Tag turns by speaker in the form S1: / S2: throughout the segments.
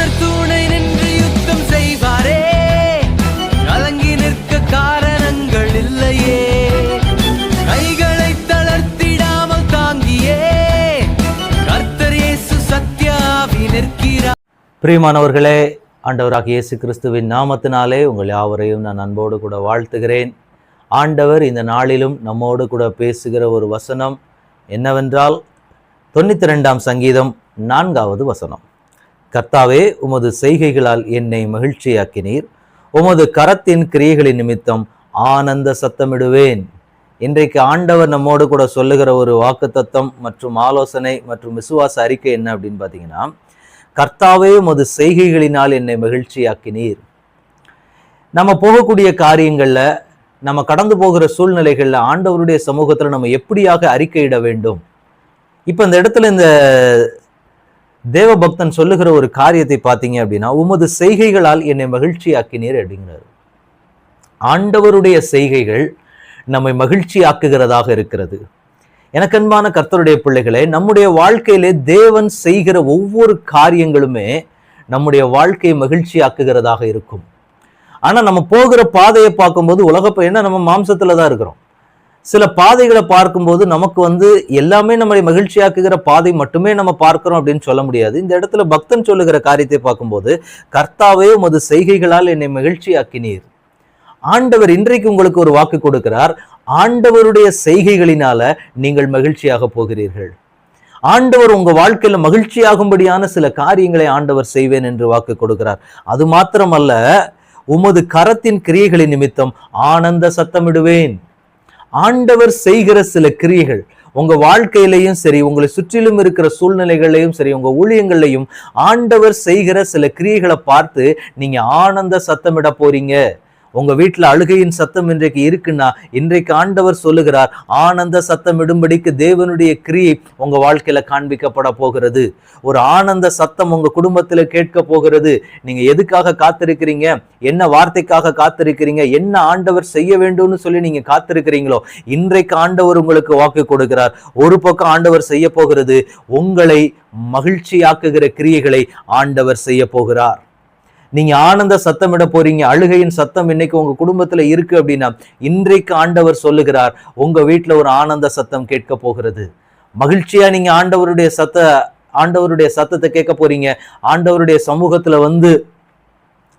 S1: கர்த்தர் துணை நின்று யுத்தம் செய்வாரே. கலங்கி நிற்க காரணங்கள் இல்லையே. கைகளை தளர்த்திடாமல் தாங்கியே. கர்த்தர் இயேசு சத்யாவி நிற்கிறார்.
S2: பிரியமானவர்களே ஆண்டவராக இயேசு கிறிஸ்துவின் நாமத்தினாலே உங்கள் யாவரையும் நான் அன்போடு கூட வாழ்த்துகிறேன். ஆண்டவர் இந்த நாளிலும் நம்மோடு கூட பேசுகிற ஒரு வசனம் என்னவென்றால் தொண்ணூத்தி ரெண்டாம் சங்கீதம் நான்காவது வசனம். கர்த்தாவே உமது செய்கைகளால் என்னை மகிழ்ச்சியாக்கினீர். உமது கரத்தின் கிரியைகளின் நிமித்தம் ஆனந்த சத்தமிடுவேன். இன்றைக்கு ஆண்டவர் நம்மோடு கூட சொல்லுகிற ஒரு வாக்குத்தத்தம் மற்றும் ஆலோசனை மற்றும் விசுவாச அறிக்கை என்ன அப்படின்னு பார்த்தீங்கன்னா கர்த்தாவே உமது செய்கைகளினால் என்னை மகிழ்ச்சியாக்கினீர். நம்ம போகக்கூடிய காரியங்களில் நம்ம கடந்து போகிற சூழ்நிலைகளில் ஆண்டவருடைய சமூகத்தில் நம்ம எப்படியாக அறிக்கையிட வேண்டும்? இப்போ இந்த இடத்துல இந்த தேவபக்தன் சொல்லுகிற ஒரு காரியத்தை பார்த்தீங்க அப்படின்னா உமது செய்கைகளால் என்னை மகிழ்ச்சியாக்கினீர் அப்படிங்கிறார். ஆண்டவருடைய செய்கைகள் நம்மை மகிழ்ச்சியாக்குகிறதாக இருக்கிறது. எனக்கன்பான கர்த்தருடைய பிள்ளைகளே நம்முடைய வாழ்க்கையிலே தேவன் செய்கிற ஒவ்வொரு காரியங்களுமே நம்முடைய வாழ்க்கையை மகிழ்ச்சியாக்குகிறதாக இருக்கும். ஆனால் நம்ம போகிற பாதையை பார்க்கும்போது உலக என்ன நம்ம மாம்சத்தில் தான் இருக்கிறோம். சில பாதைகளை பார்க்கும்போது நமக்கு வந்து எல்லாமே நம்மளை மகிழ்ச்சியாக்குகிற பாதை மட்டுமே நம்ம பார்க்கிறோம் அப்படின்னு சொல்ல முடியாது. இந்த இடத்துல பக்தன் சொல்லுகிற காரியத்தை பார்க்கும்போது கர்த்தாவே உமது செய்கைகளால் என்னை மகிழ்ச்சியாக்கினீர். ஆண்டவர் இன்றைக்கு உங்களுக்கு ஒரு வாக்கு கொடுக்கிறார். ஆண்டவருடைய செய்கைகளினால நீங்கள் மகிழ்ச்சியாக போகிறீர்கள். ஆண்டவர் உங்க வாழ்க்கையில மகிழ்ச்சியாகும்படியான சில காரியங்களை ஆண்டவர் செய்வேன் என்று வாக்கு கொடுக்கிறார். அது மாத்திரமல்ல உமது கரத்தின் கிரியைகளின் நிமித்தம் ஆனந்த சத்தமிடுவேன். ஆண்டவர் செய்கிற சில கிரியைகள். உங்க வாழ்க்கையிலையும் சரி உங்களை சுற்றிலும் இருக்கிற சூழ்நிலைகளையும் சரி உங்க ஊழியங்கள்லையும் ஆண்டவர் செய்கிற சில கிரியைகளை பார்த்து நீங்க ஆனந்த சத்தமிட போறீங்க. உங்க வீட்டில் அழுகையின் சத்தம் இன்றைக்கு இருக்குன்னா இன்றைக்கு ஆண்டவர் சொல்லுகிறார் ஆனந்த சத்தம் இடும்படிக்கு தேவனுடைய கிரியை உங்க வாழ்க்கையில காண்பிக்கப்பட போகிறது. ஒரு ஆனந்த சத்தம் உங்க குடும்பத்தில் கேட்க போகிறது. நீங்க எதுக்காக காத்திருக்கிறீங்க? என்ன வார்த்தைக்காக காத்திருக்கிறீங்க? என்ன ஆண்டவர் செய்ய வேண்டும்னு சொல்லி நீங்க காத்திருக்கிறீங்களோ இன்றைக்கு ஆண்டவர் உங்களுக்கு வாக்கு கொடுக்கிறார். ஒரு பக்கம் ஆண்டவர் செய்ய போகிறது உங்களை மகிழ்ச்சியாக்குகிற கிரியைகளை ஆண்டவர் செய்ய போகிறார். நீங்க ஆனந்த சத்தமிட போறீங்க அழுகையின் சத்தம் இன்னைக்கு உங்க குடும்பத்துல இருக்கு அப்படின்னா இன்றைக்கு ஆண்டவர் சொல்லுகிறார் உங்க வீட்டுல ஒரு ஆனந்த சத்தம் கேட்க போகிறது. மகிழ்ச்சியா நீங்க ஆண்டவருடைய சத்த ஆண்டவருடைய சத்தத்தை கேட்க போறீங்க. ஆண்டவருடைய சமூகத்துல வந்து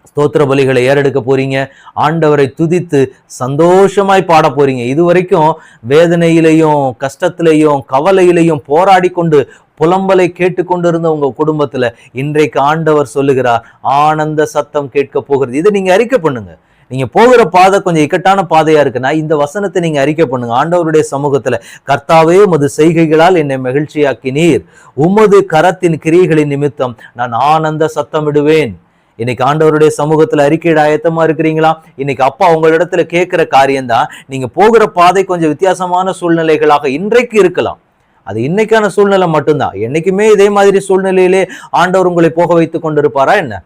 S2: ஸ்தோத்திர பலிகளை ஏறெடுக்க போறீங்க. ஆண்டவரை துதித்து சந்தோஷமாய் பாட போறீங்க. இது வரைக்கும் வேதனையிலையும் கஷ்டத்திலையும் கவலையிலையும் போராடி கொண்டு புலம்பலை கேட்டுக்கொண்டிருந்த உங்க குடும்பத்துல இன்றைக்கு ஆண்டவர் சொல்லுகிறார் ஆனந்த சத்தம் கேட்க போகிறது. இதை நீங்க அறிக்கை பண்ணுங்க. நீங்க போகிற பாதை கொஞ்சம் இக்கட்டான பாதையா இருக்குன்னா இந்த வசனத்தை நீங்க அறிக்கை பண்ணுங்க. ஆண்டவருடைய சமூகத்துல கர்த்தாவே உமது செய்கைகளால் என்னை மகிழ்ச்சியாக்கினீர். உமது கரத்தின் கிரியைகளின் நிமித்தம் நான் ஆனந்த சத்தமிடுவேன். இன்னைக்கு ஆண்டவருடைய சமூகத்துல அறிக்கையிட ஆயத்தமா இருக்கிறீங்களா? இன்னைக்கு அப்பா உங்களிடத்துல கேட்கிற காரியம்தான் நீங்க போகிற பாதை கொஞ்சம் வித்தியாசமான சூழ்நிலைகளாக இன்றைக்கு இருக்கலாம். அது இன்னைக்கான சூழ்நிலை மட்டும்தான். என்னைக்குமே இதே மாதிரி சூழ்நிலையிலே ஆண்டவர் உங்களை போக வைத்து கொண்டிருப்பாரா என்ன?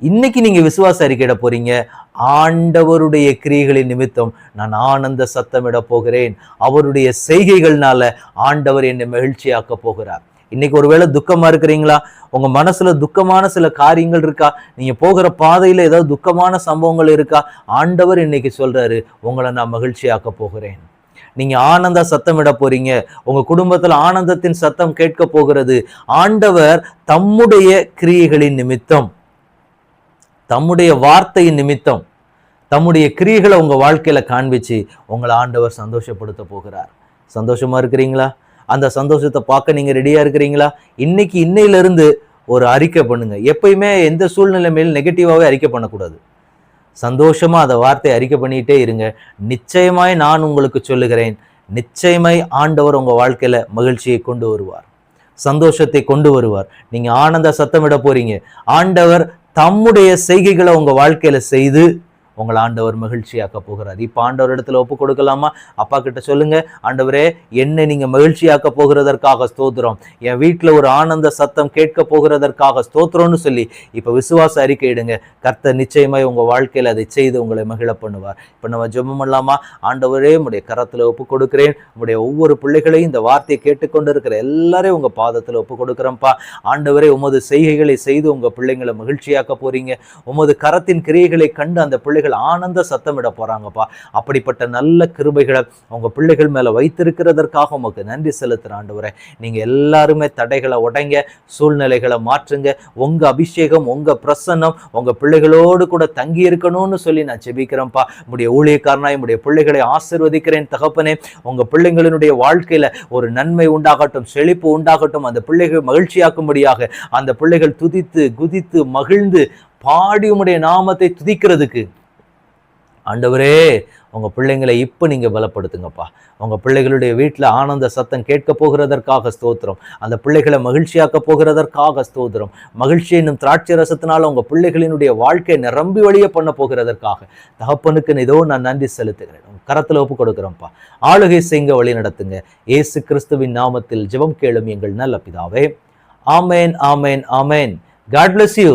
S2: இன்னைக்கு நீங்க விசுவாச அறிக்கையிட போறீங்க. ஆண்டவருடைய கிரியைகளின் நிமித்தம் நான் ஆனந்த சத்தமிட போகிறேன். அவருடைய செய்கைகள்னால ஆண்டவர் என்னை மகிழ்ச்சியாக்க போகிறார். இன்னைக்கு ஒருவேளை துக்கமா இருக்கிறீங்களா? உங்க மனசுல துக்கமான சில காரியங்கள் இருக்கா? நீங்க போகிற பாதையில ஏதாவது துக்கமான சம்பவங்கள் இருக்கா? ஆண்டவர் இன்னைக்கு சொல்றாரு உங்களை நான் மகிழ்ச்சியாக்க போகிறேன். நீங்க ஆனந்த சத்தமிட போறீங்க. உங்க குடும்பத்துல ஆனந்தத்தின் சத்தம் கேட்க போகிறது. ஆண்டவர் தம்முடைய கிரியைகளின் நிமித்தம் தம்முடைய வார்த்தையின் நிமித்தம் தம்முடைய கிரியைகளை உங்க வாழ்க்கையில காண்பிச்சு உங்களை ஆண்டவர் சந்தோஷப்படுத்த போகிறார். சந்தோஷமா இருக்கிறீங்களா? அந்த சந்தோஷத்தை பார்க்க நீங்கள் ரெடியாக இருக்கிறீங்களா? இன்னைக்கு இன்னையிலேருந்து ஒரு அறிக்கை பண்ணுங்க. எப்பயுமே எந்த சூழ்நிலை மேல் நெகட்டிவாவே அறிக்கை பண்ணக்கூடாது. சந்தோஷமாக அதை வார்த்தையை அறிக்கை பண்ணிக்கிட்டே இருங்க. நிச்சயமாய் நான் உங்களுக்கு சொல்லுகிறேன். நிச்சயமாய் ஆண்டவர் உங்கள் வாழ்க்கையில் மகிழ்ச்சியை கொண்டு வருவார். சந்தோஷத்தை கொண்டு வருவார். நீங்கள் ஆனந்த சத்தமிட போறீங்க. ஆண்டவர் தம்முடைய செய்கைகளை உங்கள் வாழ்க்கையில் செய்து உங்களை ஆண்டவர் மகிழ்ச்சியாக்க போகிறார். இப்போ ஆண்டவர் இடத்துல ஒப்பு கொடுக்கலாமா? அப்பா கிட்ட சொல்லுங்க ஆண்டவரே என்னை நீங்க மகிழ்ச்சியாக்க போகிறதற்காக ஸ்தோத்திரம். என் வீட்டில் ஒரு ஆனந்த சத்தம் கேட்க போகிறதற்காக ஸ்தோத்திரம்னு சொல்லி இப்போ விசுவாச அறிக்கை இடுங்க கர்த்தர் நிச்சயமாய் உங்க வாழ்க்கையில் அதை செய்து உங்களை மகிழ பண்ணுவார். இப்போ நம்ம ஜெபம் இல்லாமா ஆண்டவரே உடைய கரத்தில் ஒப்பு கொடுக்கிறேன். உடைய ஒவ்வொரு பிள்ளைகளையும் இந்த வார்த்தையை கேட்டுக்கொண்டு இருக்கிற எல்லாரையும் உங்க பாதத்தில் ஒப்பு கொடுக்குறேன்ப்பா. ஆண்டவரே உமது செய்கைகளை செய்து உங்க பிள்ளைங்களை மகிழ்ச்சியாக்க போறீங்க. உமது கரத்தின் கிரியைகளை கண்டு அந்த பிள்ளைகள் ஆனந்த சத்தமிட போறாங்கப்பா. அப்படிப்பட்ட நல்ல கிருபைகளை உங்க பிள்ளைகள் மேல வைத்திருக்கிறதற்காக உமக்கு நன்றி செலுத்துகிற ஆண்டவரே. நீங்க எல்லாருமே தடைகளை உடைங்க சூழ்நிலைகளை மாற்றுங்க. உங்க அபிஷேகம் உங்க பிரசன்னம் உங்க பிள்ளைகளோடு கூட தங்கி இருக்கணும்னு சொல்லி நான் ஜெபிக்கிறேன்ப்பா உடைய ஊழியக்காரனாய் உடைய பிள்ளைகளை ஆசிர்வதிக்கிறேன் தகப்பனே. உங்க பிள்ளைங்களினுடைய வாழ்க்கையில ஒரு நன்மை உண்டாகட்டும் செழிப்பு உண்டாகட்டும் அந்த பிள்ளைகள் மகிழ்ச்சியாக்கும்படியாக அந்த பிள்ளைகள் துதித்து குதித்து மகிழ்ந்து பாடி உம்முடைய நாமத்தை துதிக்கிறதுக்கு ஆண்டவரே உங்க பிள்ளைங்களை இப்போ நீங்கள் பலப்படுத்துங்கப்பா. உங்கள் பிள்ளைகளுடைய வீட்டில் ஆனந்த சத்தம் கேட்க போகிறதற்காக ஸ்தோத்திரம். அந்த பிள்ளைகளை மகிழ்ச்சியாக்க போகிறதற்காக ஸ்தோத்திரம். மகிழ்ச்சி என்னும் திராட்சை ரசத்தினால உங்கள் பிள்ளைகளினுடைய வாழ்க்கையை நிரம்பி வழிய பண்ண போகிறதற்காக. தகப்பனுக்கு இதோ நான் நன்றி செலுத்துகிறேன். உங்கள் கரத்தில் ஒப்பு கொடுக்குறோம்ப்பா ஆளுகை செய்ங்க வழி நடத்துங்க. இயேசு கிறிஸ்துவின் நாமத்தில் ஜெபம் கேளும் எங்கள் நல்ல பிதாவே. ஆமேன் ஆமேன் ஆமேன். God bless you